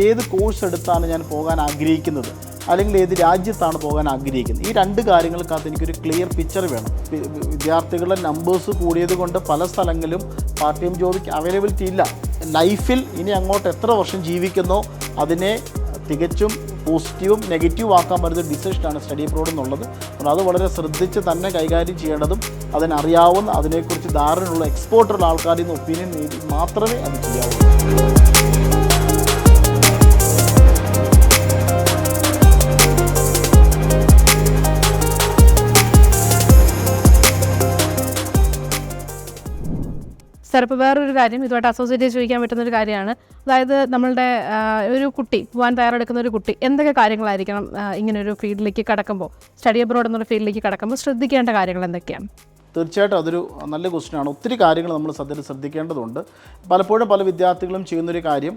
ഏത് കോഴ്സ് എടുത്താണ് ഞാൻ പോകാൻ ആഗ്രഹിക്കുന്നത്? അല്ലെങ്കിൽ ഏത് രാജ്യത്താണ് പോകാൻ ആഗ്രഹിക്കുന്നത്? ഈ രണ്ട് കാര്യങ്ങൾക്കകത്ത് എനിക്കൊരു ക്ലിയർ പിക്ചർ വേണം. വിദ്യാർത്ഥികളുടെ നമ്പേഴ്സ് കൂടിയത് കൊണ്ട് പല സ്ഥലങ്ങളിലും പാർട്ട് ടൈം ജോബിക്ക് അവൈലബിലിറ്റി ഇല്ല. ലൈഫിൽ ഇനി അങ്ങോട്ട് എത്ര വർഷം ജീവിക്കുന്നോ അതിനെ തികച്ചും പോസിറ്റീവും നെഗറ്റീവും ആക്കാൻ പറ്റുന്ന ഡിസിഷനാണ് സ്റ്റഡി അബ്രോഡ് എന്നുള്ളത്. അപ്പോൾ അത് വളരെ ശ്രദ്ധിച്ച് തന്നെ കൈകാര്യം ചെയ്യേണ്ടതും അതിനറിയാവുന്ന അതിനെക്കുറിച്ച് ധാരണയുള്ള എക്സ്പോർട്ടുള്ള ആൾക്കാരിൽ നിന്ന് ഒപ്പീനിയൻ നേടി മാത്രമേ അത് ചെയ്യാവൂ. സാർ ഇപ്പോൾ വേറൊരു കാര്യം ഇതുമായിട്ട് അസോസിയേറ്റ് ചെയ്ത് ചോദിക്കാൻ പറ്റുന്ന ഒരു കാര്യമാണ്. അതായത് നമ്മളുടെ ഒരു കുട്ടി പോകാൻ തയ്യാറെടുക്കുന്ന ഒരു കുട്ടി എന്തൊക്കെ കാര്യങ്ങളായിരിക്കണം ഇങ്ങനൊരു ഫീൽഡിലേക്ക് കടക്കുമ്പോൾ സ്റ്റഡി അബ്രോഡ് എന്നൊരു ഫീൽഡിലേക്ക് കടക്കുമ്പോൾ ശ്രദ്ധിക്കേണ്ട കാര്യങ്ങൾ എന്തൊക്കെയാണ്? തീർച്ചയായിട്ടും അതൊരു നല്ല ക്വസ്റ്റ്യനാണ് ഒത്തിരി കാര്യങ്ങൾ നമ്മൾ സത്യത്തിൽ ശ്രദ്ധിക്കേണ്ടതുണ്ട്. പലപ്പോഴും പല വിദ്യാർത്ഥികളും ചെയ്യുന്നൊരു കാര്യം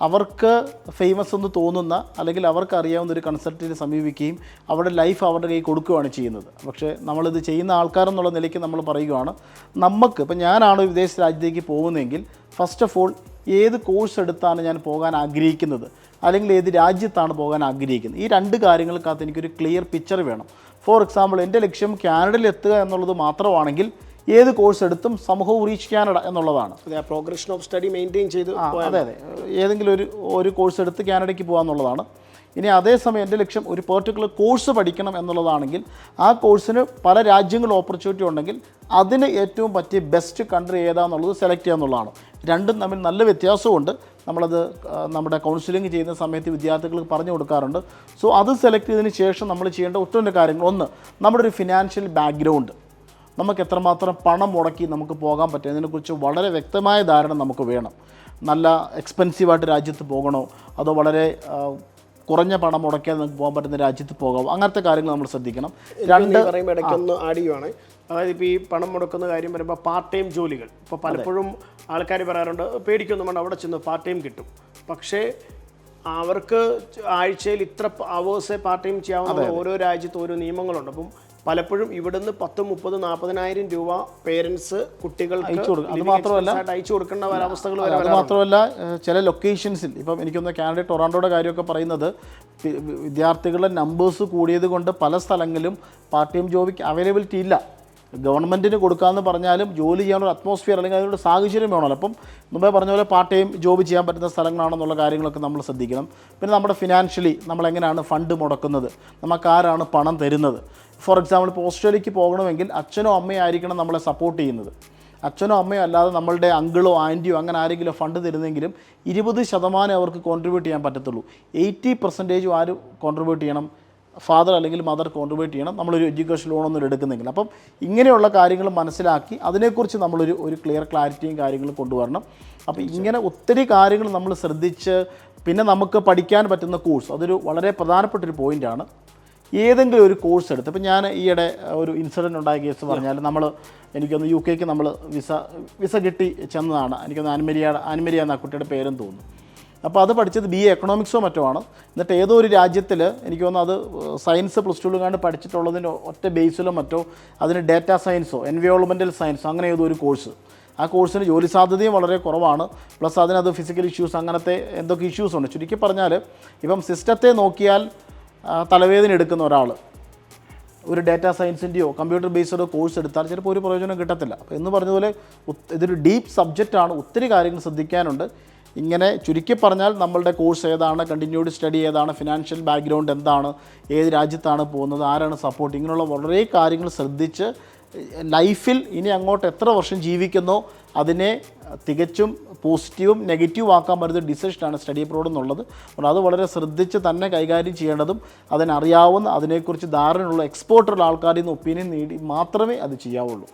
അവർക്ക് ഫേമസ് എന്ന് തോന്നുന്ന അല്ലെങ്കിൽ അവർക്ക് അറിയാവുന്ന ഒരു കൺസൾട്ടിനെ സമീപിക്കുകയും അവരുടെ ലൈഫ് അവരുടെ കൈ കൊടുക്കുകയാണ് ചെയ്യുന്നത്. പക്ഷേ നമ്മളിത് ചെയ്യുന്ന ആൾക്കാരെന്നുള്ള നിലയ്ക്ക് നമ്മൾ പറയുകയാണ് നമുക്ക് ഇപ്പം ഞാനാണ് വിദേശ രാജ്യത്തേക്ക് പോകുന്നതെങ്കിൽ ഫസ്റ്റ് ഓഫ് ഓൾ ഏത് കോഴ്സ് എടുത്താണ് ഞാൻ പോകാൻ ആഗ്രഹിക്കുന്നത്? അല്ലെങ്കിൽ ഏത് രാജ്യത്താണ് പോകാൻ ആഗ്രഹിക്കുന്നത്? ഈ രണ്ട് കാര്യങ്ങൾക്കകത്ത് എനിക്കൊരു ക്ലിയർ പിക്ചർ വേണം. ഫോർ എക്സാമ്പിൾ എന്റെ ലക്ഷ്യം കാനഡയിൽ എത്തുക എന്നുള്ളത് മാത്രമാണെങ്കിൽ ഏത് കോഴ്സ് എടുത്തും സമൂഹവും റീച്ച് കാനഡ എന്നുള്ളതാണ്. പ്രോഗ്രഷൻ ഓഫ് സ്റ്റഡി മെയിന്റെയിൻ ചെയ്ത് അതെ അതെ. ഏതെങ്കിലും ഒരു ഒരു കോഴ്സ് എടുത്ത് കാനഡയ്ക്ക് പോകുക എന്നുള്ളതാണ് ഇനി അതേസമയം എന്റെ ലക്ഷ്യം ഒരു പെർട്ടിക്കുലർ കോഴ്സ് പഠിക്കണം എന്നുള്ളതാണെങ്കിൽ ആ കോഴ്സിന് പല രാജ്യങ്ങളിൽ ഓപ്പർച്യൂണിറ്റി ഉണ്ടെങ്കിൽ അതിന് ഏറ്റവും പറ്റിയ ബെസ്റ്റ് കൺട്രി ഏതാണെന്നുള്ളത് സെലക്ട് ചെയ്യുക എന്നുള്ളതാണ്. രണ്ടും തമ്മിൽ നല്ല വ്യത്യാസമുണ്ട് നമ്മളത് നമ്മുടെ കൗൺസിലിംഗ് ചെയ്യുന്ന സമയത്ത് വിദ്യാർത്ഥികൾക്ക് പറഞ്ഞു കൊടുക്കാറുണ്ട്. സോ അത് സെലക്ട് ചെയ്തതിന് ശേഷം നമ്മൾ ചെയ്യേണ്ട ഒട്ടുമില്ല കാര്യങ്ങൾ. ഒന്ന് നമ്മുടെ ഒരു ഫിനാൻഷ്യൽ ബാക്ക്ഗ്രൗണ്ട് നമുക്ക് എത്രമാത്രം പണം മുടക്കി നമുക്ക് പോകാൻ പറ്റും? അതിനെക്കുറിച്ച് വളരെ വ്യക്തമായ ധാരണ നമുക്ക് വേണം. നല്ല എക്സ്പെൻസീവായിട്ട് രാജ്യത്ത് പോകണോ? അതോ വളരെ കുറഞ്ഞ പണം മുടക്കിയാൽ നമുക്ക് പോകാൻ പറ്റുന്ന രാജ്യത്ത് പോകാം അങ്ങനത്തെ കാര്യങ്ങൾ നമ്മൾ ശ്രദ്ധിക്കണം. രണ്ട് പറയുമ്പോൾ ഇടയ്ക്കൊന്ന് ആഡ് ചെയ്യുവാണ്. അതായത് ഇപ്പോൾ ഈ പണം മുടക്കുന്ന കാര്യം പറയുമ്പോൾ പാർട്ട് ടൈം ജോലികൾ. ഇപ്പോൾ പലപ്പോഴും ആൾക്കാർ പറയാറുണ്ട് പേടിക്കൊന്നും വേണ്ട അവിടെ ചെന്ന് പാർട്ട് ടൈം കിട്ടും. പക്ഷേ അവർക്ക് ആഴ്ചയിൽ ഇത്ര അവേഴ്സേ പാർട്ട് ടൈം ചെയ്യാവുന്ന ഓരോ രാജ്യത്തും ഓരോ നിയമങ്ങളുണ്ട്. അപ്പം പലപ്പോഴും ഇവിടുന്ന് പത്ത് മുപ്പത് നാൽപ്പതിനായിരം രൂപ പേരൻസ് കുട്ടികൾക്ക് അയച്ചു കൊടുക്കും. അത് മാത്രമല്ല- അയച്ചു കൊടുക്കേണ്ട അത് മാത്രമല്ല ചില ലൊക്കേഷൻസിൽ ഇപ്പം എനിക്കൊന്ന് കാനഡ ടൊറാൻഡോയുടെ കാര്യമൊക്കെ പറയുന്നത് വിദ്യാർത്ഥികളുടെ നമ്പേഴ്സ് കൂടിയത് കൊണ്ട് പല സ്ഥലങ്ങളിലും പാർട്ട് ടൈം ജോബിക്ക് അവൈലബിലിറ്റി ഇല്ല ഗവൺമെന്റിന് കൊടുക്കാമെന്ന് പറഞ്ഞാലും ജോലി ചെയ്യാനുള്ള അറ്റ്മോസ്ഫിയർ അല്ലെങ്കിൽ അതിനുള്ള സാഹചര്യം വേണമല്ലോ. അപ്പം മുമ്പേ പറഞ്ഞ പോലെ പാർട്ട് ടൈം ജോബ് ചെയ്യാൻ പറ്റുന്ന സ്ഥലങ്ങളാണെന്നുള്ള കാര്യങ്ങളൊക്കെ നമ്മൾ ശ്രദ്ധിക്കണം. പിന്നെ നമ്മുടെ ഫിനാൻഷ്യലി നമ്മൾ എങ്ങനെയാണ് ഫണ്ട് മുടക്കുന്നത്? നമുക്ക് ആരാണ് പണം തരുന്നത്? ഫോർ എക്സാമ്പിൾ ഇപ്പോൾ ഓസ്ട്രേലിയക്ക് പോകണമെങ്കിൽ അച്ഛനോ അമ്മയോ ആയിരിക്കണം നമ്മളെ സപ്പോർട്ട് ചെയ്യുന്നത്. അച്ഛനോ അമ്മയോ അല്ലാതെ നമ്മളുടെ അങ്കിളോ ആന്റിയോ അങ്ങനെ ആരെങ്കിലും ഫണ്ട് തരുന്നെങ്കിലും ഇരുപത് ശതമാനം അവർക്ക് കോൺട്രിബ്യൂട്ട് ചെയ്യാൻ പറ്റത്തുള്ളൂ. എയ്റ്റി പെർസെന്റേജും ആരും കോൺട്രിബ്യൂട്ട് ചെയ്യണം. ഫാദർ അല്ലെങ്കിൽ മദർ കോൺട്രിബ്യൂട്ട് ചെയ്യണം. നമ്മളൊരു എഡ്യൂക്കേഷൻ ലോണൊന്നും എടുക്കുന്നെങ്കിൽ അപ്പം ഇങ്ങനെയുള്ള കാര്യങ്ങൾ മനസ്സിലാക്കി അതിനെക്കുറിച്ച് നമ്മളൊരു ഒരു ക്ലിയർ ക്ലാരിറ്റിയും കാര്യങ്ങളും കൊണ്ടുവരണം. അപ്പോൾ ഇങ്ങനെ ഒത്തിരി കാര്യങ്ങൾ നമ്മൾ ശ്രദ്ധിച്ച് പിന്നെ നമുക്ക് പഠിക്കാൻ പറ്റുന്ന കോഴ്സ് അതൊരു വളരെ പ്രധാനപ്പെട്ടൊരു പോയിന്റാണ് ഏതെങ്കിലും ഒരു കോഴ്സ് എടുത്ത് ഇപ്പം ഞാൻ ഈയിടെ ഒരു ഇൻസിഡന്റ് ഉണ്ടായ കേസ് പറഞ്ഞാൽ നമ്മൾ എനിക്കൊന്ന് യു കെക്ക് നമ്മൾ വിസ വിസ കിട്ടി ചെന്നതാണ്. എനിക്കൊന്ന് ആൻമരിയ ആൻമരിയ എന്ന കുട്ടിയുടെ പേരും തോന്നുന്നു. അപ്പോൾ അത് പഠിച്ചത് ബി എ എക്കണോമിക്സോ മറ്റോ ആണ്. എന്നിട്ട് ഏതോ ഒരു രാജ്യത്തിൽ എനിക്ക് തോന്നുന്നു അത് സയൻസ് പ്ലസ് ടു കണ്ട് പഠിച്ചിട്ടുള്ളതിന്റെ ഒറ്റ ബേസിലോ മറ്റോ അതിന് ഡാറ്റാ സയൻസോ എൻവയോൺമെന്റൽ സയൻസോ അങ്ങനെ ഏതോ ഒരു കോഴ്സ് ആ കോഴ്സിന് ജോലി സാധ്യതയും വളരെ കുറവാണ്. പ്ലസ് അതിനകത്ത് ഫിസിക്കൽ ഇഷ്യൂസ് അങ്ങനത്തെ എന്തൊക്കെ ഇഷ്യൂസ് ഉണ്ട്. ചുരുക്കി പറഞ്ഞാൽ ഇപ്പം സിസ്റ്റത്തെ നോക്കിയാൽ തലവേദന എടുക്കുന്ന ഒരാൾ ഒരു ഡാറ്റാ സയൻസിന്റെയോ കമ്പ്യൂട്ടർ ബേസ്ഡോ കോഴ്സ് എടുത്താൽ ചിലപ്പോൾ ഒരു പ്രയോജനം കിട്ടത്തില്ല. അപ്പോൾ എന്ന് പറഞ്ഞതുപോലെ ഇതൊരു ഡീപ്പ് സബ്ജക്റ്റാണ് ഒത്തിരി കാര്യങ്ങൾ ശ്രദ്ധിക്കാനുണ്ട്. ഇങ്ങനെ ചുരുക്കി പറഞ്ഞാൽ നമ്മളുടെ കോഴ്സ് ഏതാണ് കണ്ടിന്യൂഡ് സ്റ്റഡി ഏതാണ് ഫിനാൻഷ്യൽ ബാക്ക്ഗ്രൗണ്ട് എന്താണ് ഏത് രാജ്യത്താണ് പോകുന്നത് ആരാണ് സപ്പോർട്ട് ഇങ്ങനെയുള്ള വളരെ കാര്യങ്ങൾ ശ്രദ്ധിച്ച് ലൈഫിൽ ഇനി അങ്ങോട്ട് എത്ര വർഷം ജീവിക്കുന്നോ അതിനെ തികച്ചും പോസിറ്റീവും നെഗറ്റീവും ആക്കാൻ പറ്റുന്ന ഡിസിഷനാണ് സ്റ്റഡി അബ്രോഡ് എന്നുള്ളത്. അത് വളരെ ശ്രദ്ധിച്ച് തന്നെ കൈകാര്യം ചെയ്യേണ്ടതും അതിനറിയാവുന്ന അതിനെക്കുറിച്ച് ധാരണയുള്ള എക്സ്പോർട്ടുള്ള ആൾക്കാരിൽ നിന്ന് ഒപ്പീനിയൻ നേടി മാത്രമേ അത് ചെയ്യാവുള്ളൂ.